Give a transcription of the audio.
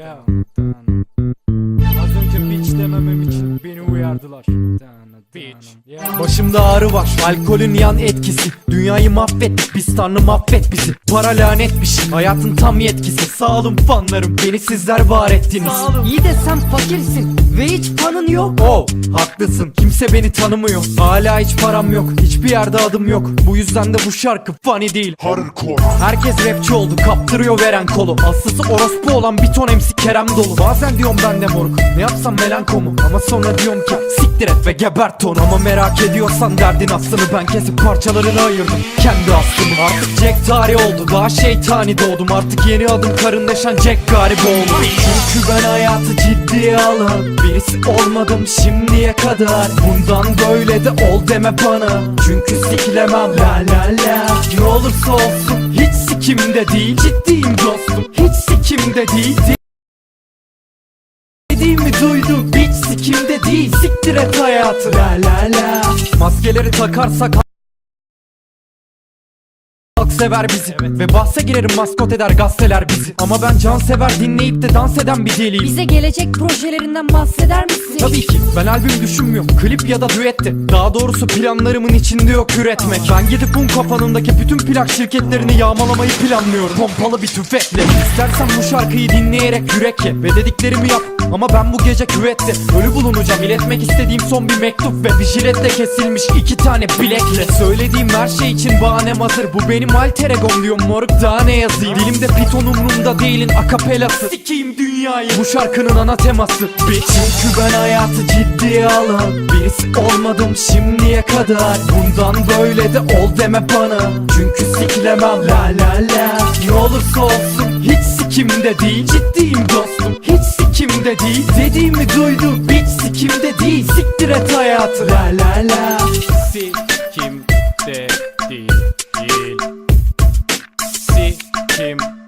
Ya. Az önce bitch dememem için beni uyardılar. Bitch. Başımda ağrı var alkolün yan etkisi. Dünyayı mahvettik biz tanrı mahvet bizi. Para lanetmiş hayatın tam yetkisi. Sağ olun fanlarım beni sizler var ettiniz. İyi de sen fakirsin ve hiç panın yok. Oh haklısın kimse beni tanımıyor. Hala hiç param yok hiçbir yerde adım yok. Bu yüzden de bu şarkı funny değil. Herkes rapçi oldu kaptırıyor veren kolu. Aslısı orospu olan bir ton MC Kerem dolu. Bazen diyorum ben de moruk ne yapsam melankomu? Ama sonra diyorum ki siktir et ve gebert onu Ama merak ediyorsan derdin aslını ben kesip parçalarını ayırdım. Kendi aslımı. Artık Jack tarih oldu. Daha şeytani doğdum. Artık yeni adım karındaşan Jack garibi oldu. Çünkü ben hayatı ciddiye alan Birisi olmadım şimdiye kadar. Bundan böyle de ol deme bana. Çünkü sikilemem la la la. Ne olursa olsun hiç sikimde değil. Ciddiyim dostum. Hiç sikimde değil. Dediğimi duydum hiç sikimde değil Siktir et hayatı la la la. Maskeleri takarsak Halk sever bizi Ve bahse girerim maskot eder gazeteler bizi. Ama ben can sever dinleyip de dans eden bir deliyim. Bize gelecek projelerinden bahseder misin? Tabii ki. Ben albüm düşünmüyorum Klip ya da düette Daha doğrusu planlarımın içinde yok üretmek. Ben gidip un kapanındaki bütün plak şirketlerini yağmalamayı planlıyorum. Pompalı bir tüfekle. İstersen bu şarkıyı dinleyerek yürek ye Ve dediklerimi yap ama ben bu gece küvette Ölü bulunacağım. İletmek istediğim son bir mektup Ve bir jiletle kesilmiş iki tane bilekle. Söylediğim her şey için bahanem hazır. Bu benim alter egom diyorum. Moruk daha ne yazayım? Dilimde piton umrumda değilin akapelası. Sikeyim dünyayı. Bu şarkının ana teması. Bitch. Çünkü ben hayatı ciddiye alan Birisi olmadım şimdiye kadar. Bundan böyle de ol deme bana. Çünkü sikilemem la la la. Ne olursa olsun hiç sikimde değil Ciddiyim dostum. Hiç sikimde değil. Dediğimi duydu hiç sikimde değil. Siktir et hayatı. La la la. Sikimde değil. Sikimde